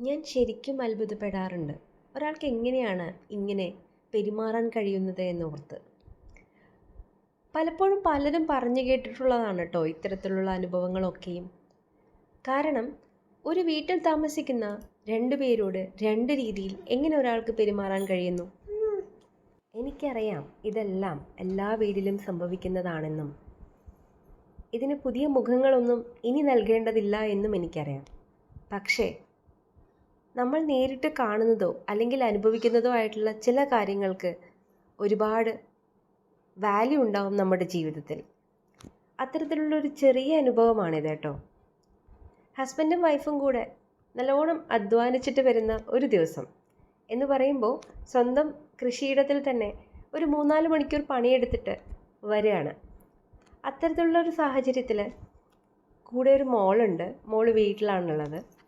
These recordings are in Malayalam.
ഞാൻ ശരിക്കും അത്ഭുതപ്പെടാറുണ്ട്. ഒരാൾക്ക് എങ്ങനെയാണ് ഇങ്ങനെ പെരുമാറാൻ കഴിയുന്നത് എന്നോർത്ത്. പലപ്പോഴും പലരും പറഞ്ഞു കേട്ടിട്ടുള്ളതാണ് കേട്ടോ ഇത്തരത്തിലുള്ള അനുഭവങ്ങളൊക്കെയും. കാരണം ഒരു വീട്ടിൽ താമസിക്കുന്ന രണ്ടു പേരോട് രണ്ട് രീതിയിൽ എങ്ങനെ ഒരാൾക്ക് പെരുമാറാൻ കഴിയുന്നു? എനിക്കറിയാം ഇതെല്ലാം എല്ലാ വീടിലും സംഭവിക്കുന്നതാണെന്നും. ഇതിന് പുതിയ മുഖങ്ങളൊന്നും ഇനി നൽകേണ്ടതില്ല എന്നും എനിക്കറിയാം. പക്ഷേ നമ്മൾ നേരിട്ട് കാണുന്നതോ അല്ലെങ്കിൽ അനുഭവിക്കുന്നതോ ആയിട്ടുള്ള ചില കാര്യങ്ങൾക്ക് ഒരുപാട് വാല്യൂ ഉണ്ടാവും നമ്മുടെ ജീവിതത്തിൽ. അത്തരത്തിലുള്ള ഒരു ചെറിയ അനുഭവമാണിത് കേട്ടോ. ഹസ്ബൻഡും വൈഫും കൂടെ നല്ലോണം അധ്വാനിച്ചിട്ട് വരുന്ന ഒരു ദിവസം എന്ന് പറയുമ്പോൾ സ്വന്തം കൃഷിയിടത്തിൽ തന്നെ ഒരു മൂന്നാൽ മണിക്കൂർ പണിയെടുത്തിട്ട് വരികയാണ്. അത്തരത്തിലുള്ള ഒരു സാഹചര്യത്തിൽ കൂടെ ഒരു മോളുണ്ട്. മോൾ വീട്ടിലാണുള്ളത്.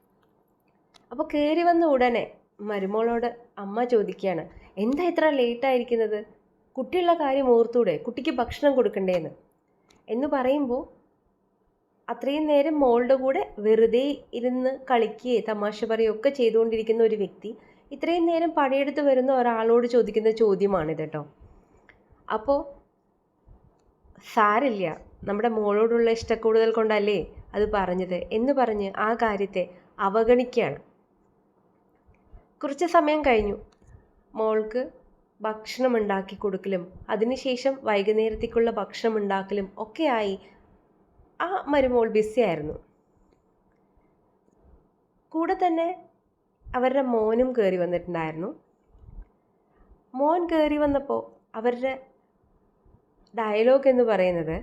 അപ്പോൾ കയറി വന്ന ഉടനെ മരുമോളോട് അമ്മ ചോദിക്കുകയാണ് എന്താ ഇത്ര ലേറ്റായിരിക്കുന്നത് കുട്ടിയുള്ള കാര്യം ഓർത്തൂടെ? കുട്ടിക്ക് ഭക്ഷണം കൊടുക്കണ്ടേന്ന്? എന്ന് പറയുമ്പോൾ അത്രയും നേരം മോളുടെ കൂടെ വെറുതെ ഇരുന്ന് കളിക്കുകയും തമാശ പറയുകയൊക്കെ ചെയ്തുകൊണ്ടിരിക്കുന്ന ഒരു വ്യക്തി ഇത്രയും നേരം പണിയെടുത്ത് വരുന്ന ഒരാളോട് ചോദിക്കുന്ന ചോദ്യമാണിത് കേട്ടോ അപ്പോൾ സാരില്ല നമ്മുടെ മോളോടുള്ള ഇഷ്ടക്കൂടുതൽ കൊണ്ടല്ലേ അത് പറഞ്ഞത്? എന്ന് പറഞ്ഞ് ആ കാര്യത്തെ അവഗണിക്കുകയാണ്. കുറച്ച് സമയം കഴിഞ്ഞു. മോൾക്ക് ഭക്ഷണം ഉണ്ടാക്കി കൊടുക്കലും അതിനുശേഷം വൈകുന്നേരത്തേക്കുള്ള ഭക്ഷണം ഉണ്ടാക്കലും ഒക്കെയായി ആ മരുമോൾ ബിസി ആയിരുന്നു. കൂടെ തന്നെ അവരുടെ മോനും കയറി വന്നിട്ടുണ്ടായിരുന്നു. മോൻ കയറി വന്നപ്പോൾ അവരുടെ ഡയലോഗ് എന്ന് പറയുന്നത്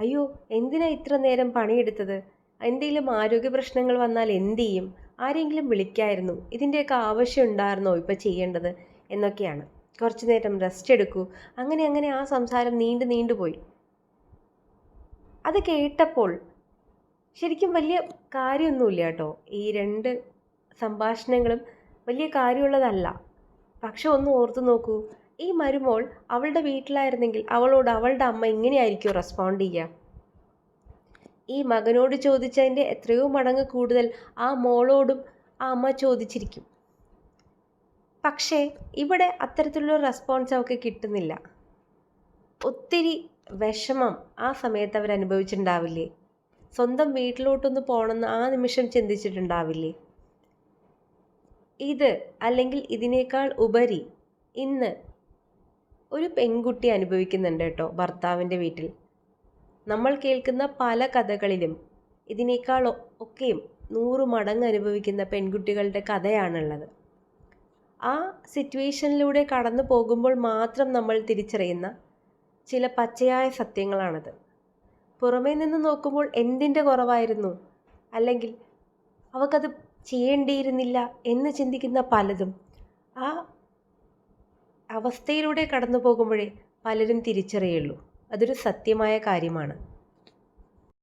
അയ്യോ എന്തിനാ ഇത്ര നേരം പണിയെടുത്തത്? എന്തെങ്കിലും ആരോഗ്യ പ്രശ്നങ്ങൾ വന്നാൽ എന്ത് ചെയ്യും? ആരെങ്കിലും വിളിക്കായിരുന്നു. ഇതിന്റെയൊക്കെ ആവശ്യം ഉണ്ടായിരുന്നോ ഇപ്പോൾ ചെയ്യേണ്ടത് എന്നൊക്കെയാണ്. കുറച്ച് നേരം റെസ്റ്റ് എടുക്കൂ. അങ്ങനെ അങ്ങനെ ആ സംസാരം നീണ്ടു നീണ്ടുപോയി അത് കേട്ടപ്പോൾ ശരിക്കും വലിയ കാര്യമൊന്നുമില്ല കേട്ടോ. ഈ രണ്ട് സംഭാഷണങ്ങളും വലിയ കാര്യമുള്ളതല്ല. പക്ഷെ ഒന്ന് ഓർത്തു നോക്കൂ. ഈ മരുമോൾ അവളുടെ വീട്ടിലായിരുന്നെങ്കിൽ അവളോട് അവളുടെ അമ്മ എങ്ങനെയായിരിക്കും റെസ്പോണ്ട് ചെയ്യുക ഈ മകനോട് ചോദിച്ചതിന്റെ എത്രയോ മടങ്ങ് കൂടുതൽ ആ മോളോടും ആ അമ്മ ചോദിച്ചിരിക്കും. പക്ഷേ ഇവിടെ അത്തരത്തിലുള്ള റെസ്പോൺസ് അവൾക്ക് കിട്ടുന്നില്ല. ഒത്തിരി വിഷമം ആ സമയത്ത് അവർ അനുഭവിച്ചിട്ടുണ്ടാവില്ലേ? സ്വന്തം വീട്ടിലോട്ടൊന്ന് പോകണമെന്ന് ആ നിമിഷം ചിന്തിച്ചിട്ടുണ്ടാവില്ലേ? ഇത് അല്ലെങ്കിൽ ഇതിനേക്കാൾ ഉപരി ഇന്ന് ഒരു പെൺകുട്ടി അനുഭവിക്കുന്നുണ്ട് കേട്ടോ ഭർത്താവിന്റെ വീട്ടിൽ. നമ്മൾ കേൾക്കുന്ന പല കഥകളിലും ഇതിനേക്കാൾ ഒക്കെയും നൂറ് മടങ്ങ് അനുഭവിക്കുന്ന പെൺകുട്ടികളുടെ കഥയാണുള്ളത്. ആ സിറ്റുവേഷനിലൂടെ കടന്നു പോകുമ്പോൾ മാത്രം നമ്മൾ തിരിച്ചറിയുന്ന ചില പച്ചയായ സത്യങ്ങളാണത്. പുറമേ നിന്ന് നോക്കുമ്പോൾ എന്തിന്റെ കുറവായിരുന്നു? അല്ലെങ്കിൽ അവക്കത് ചെയ്യേണ്ടിയിരുന്നില്ല എന്ന് ചിന്തിക്കുന്ന പലതും ആ അവസ്ഥയിലൂടെ കടന്നു പോകുമ്പോഴേ പലരും തിരിച്ചറിയുള്ളൂ. അതൊരു സത്യമായ കാര്യമാണ്.